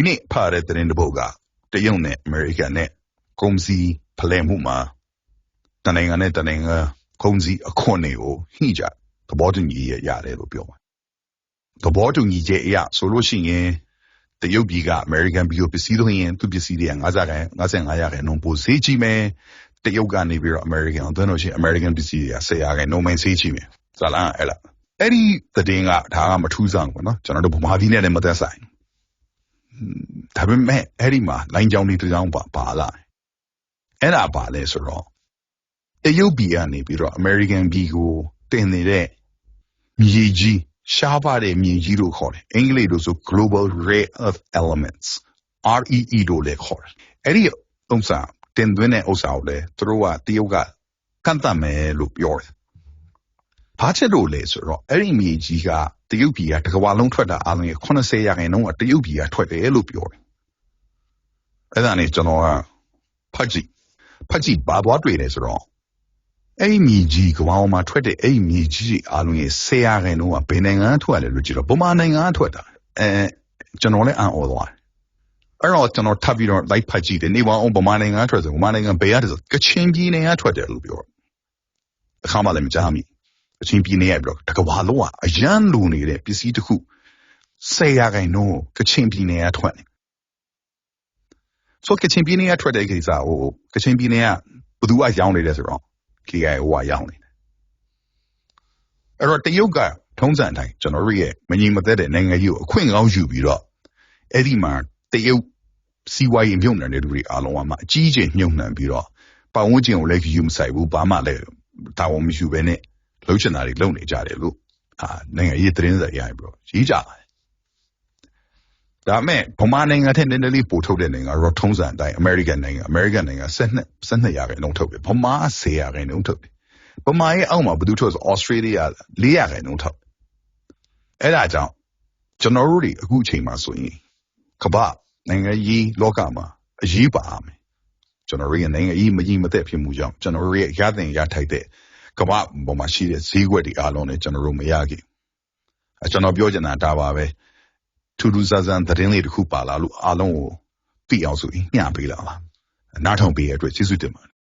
ဒီနေ့ဖတ်ရတဲ့သတင်းတစ်ပုဒ်ကတရုတ်နဲ့အမေရိကန်နဲ့ကုန်စည်ဖလှယ်မှုမှာတနိုင်ငံနဲ့တနိုင်ငံကုန်စည်အခွန်တွေကိုညှိကြသဘောတူညီရရတယ်လို့ပြောပါတယ်သဘောတူညီချက်အရဆိုလို့ရှိရင်တရုတ်ပြည်ကအမေရိကန်ပြည်ကိုပစ္စည်းသွင်းရင်သူပစ္စည်းတွေက50ခိုင်55ရာခိုင်နှုန်းပိုဈေးကြီးမယ်တရုတ်ကနေပြီးတော့အမေရိကန်ကိုသွင်းလို့ရှိရင်အမေရိကန်ပစ္စည်းတွေက10ရာခိုင်နှုန်းပဲဈေးကြီးမယ်ဇာလန်အဲ့လားအဲ့ဒီသတင်းကဒါကမထူးဆန်းဘူးနော်ကျွန်တော်တို့ဗမာပြည်နဲ့လည်းမသက်ဆိုင် ဒါပေမဲ့အဲ့ဒီမှာလိုင်းကြောင်းလေးတစ်ကြောင်းပါပါလာအဲ့ဒါပါလဲဆိုတော့တရုတ်ပြည်ကနေပြီးတော့အမေရိကန်ပြည်ကိုတင်နေတဲ့မြေကြီးရှားပါတဲ့မြေကြီးလို့ခေါ်တယ်အင်္ဂလိပ်လိုဆို global rare earth elements REE လို့လည်းခေါ်တယ်အဲ့ဒီဥစ္စာတင်သွင်းတဲ့ဥစ္စာကိုလည်းသူတို့ကတရုတ်ကကန့်သတ်မယ်လို့ပြောတယ် ဘာချက်လို့လဲဆိုတော့အဲ့ဒီမြေကြီးကတရုတ်ပြည်ကတစ်ကမ္ဘာလုံးထွက်တာအလုံးရဲ့80ရာခိုင်နှုန်းကတရုတ်ပြည်ကထွက်တယ်လို့ပြောတယ်အဲ့ဒါနဲ့ကျွန်တော်ကဖတ်ကြည့်ဖတ်ကြည့်ဘာသွားတွေ့လဲဆိုတော့အဲ့ဒီမြေကြီးကမ္ဘာပေါ်မှာထွက်တဲ့အဲ့ဒီမြေကြီးအလုံးရဲ့10ရာခိုင်နှုန်းကဘယ်နိုင်ငံကထွက်လဲလို့ကြည့်တော့ဗမာနိုင်ငံကထွက်တာအဲကျွန်တော်လည်းအံ့ဩသွားတယ်အဲ့တော့ကျွန်တော်ထပ်ပြီးတော့ live ဖတ်ကြည့်တယ်နေပါအောင်ဗမာနိုင်ငံကထွက်ဆိုဗမာနိုင်ငံဘယ်ရတယ်ဆိုကချင်ပြည်နယ်ကထွက်တယ်လို့ပြောတယ်အခါမှလည်းမကြားမိ ကချင်ပြည်နယ်ကပြောတကဘာလုံးကအရန်လူနေတဲ့ပစ္စည်းတစ်ခု10ရာခိုင်နှုန်းကိုကချင်ပြည်နယ်ကထွက်နေဆိုကချင်ပြည်နယ်ကထွက်တဲ့ကိစ္စဟိုကချင်ပြည်နယ်ကဘသူကရောင်းနေတယ်ဆိုတော့ KIO ကရောင်းနေတယ်အဲ့တော့တရုတ်ကထုံးစံအတိုင်းကျွန်တော်တို့ရဲ့မငြိမ်မသက်တဲ့နိုင်ငံကြီးကိုအခွင့်ကောင်းယူပြီးတော့အဲ့ဒီမှာတရုတ်စီးပွားရေးမြုပ်နှံတဲ့လူတွေအားလုံးကမှအကြီးအကျယ်မြုပ်နှံပြီးတော့ပတ်ဝန်းကျင်ကိုလည်းယူမဆိုင်ဘူးဘာမှလည်းတာဝန်မယူဘဲနဲ့ လှုပ်ချင်တာတွေလုပ်နေကြတယ်လို့အာနိုင်ငံရေးသတင်းစာရိုက်ပြီးတော့ရေးကြပါတယ်ဒါမဲ့ဗမာနိုင်ငံထက်နည်းနည်းလေးပိုထုတ်တဲ့နိုင်ငံကတော့ထုံးစံအတိုင်းအမေရိကန်နိုင်ငံအမေရိကန်နိုင်ငံ12 12ရာခိုင်နှုန်းထုတ်တယ်ဗမာ10ရာခိုင်နှုန်းထုတ်တယ်ဗမာရဲ့အောက်မှာဘယ်သူထုတ်ဆိုဩစတြေးလျ4ရာခိုင်နှုန်းထုတ်အဲ့ဒါကြောင့်ကျွန်တော်တို့တွေအခုအချိန်မှာဆိုရင်ကမ္ဘာနိုင်ငံရေးလောကမှာအရေးပါမယ်ကျွန်တော်တို့ရဲ့နိုင်ငံရေးမကြီးမသက်ဖြစ်မှုကြောင့်ကျွန်တော်တို့ရဲ့ရသင်ရထိုက်တဲ့ ကမ္ဘာပေါ်မှာရှိတဲ့ဈေးကွက်တွေအားလုံးနဲ့ကျွန်တော်တို့မရခင်အဲကျွန်တော်ပြောချင်တာဒါပါပဲထူးထူးဆန်းဆန်းသတင်းလေးတစ်ခုပါလာလို့အားလုံးကိုသိအောင်ဆိုရင်ညှပေးလာပါနားထောင်ပေးရတဲ့အတွက်ကျေးဇူးတင်ပါတယ်